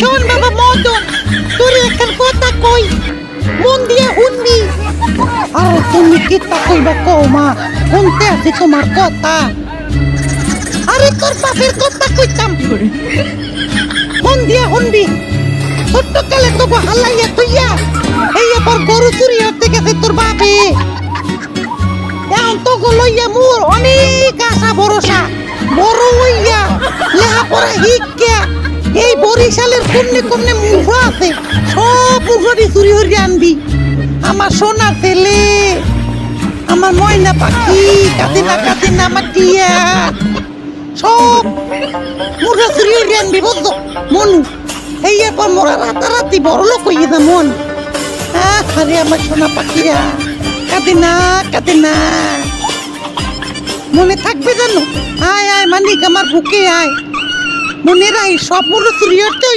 শোন বাবা, মদন, তোর একটা কথা কই। মন দিয়ে শুনবি। আর তুমি কিতা কইবা কও মা, শুনতে আছি তোমার কথা। আরে তোর বাপের কথা কইতাম। মন দিয়ে শুনবি। ছোট্ট কালে তোকে হালাইয়া তুইয়া এই এবার গরু চুরি হতে গেছে তোর বাপে। এখন তো লইয়া মোর অনেক আশা ভরসা। বড় হইয়া লেখাপড়া শিক্ষা। বরিশালের কোনে কোনে মুখ আছে, সব মুখরি চুরি হরি আনবি। আমার সোনা ছেলে, আমার ময়না পাখি কাতিনা কাতিনা আমার টিয়া সব মুখা চুরি হরি আনবি, বুঝছ? মনু এই এরপর মোরা রাতারাতি বড় লোক হইয়ে যা, মন। আরে আমার সোনা পাখিরা কাতিনা কাতিনা মনে থাকবে জানো আয় আয়, মানিক, আমার বুকে আয়। মনে রাই সব মূল্য চুরি হতে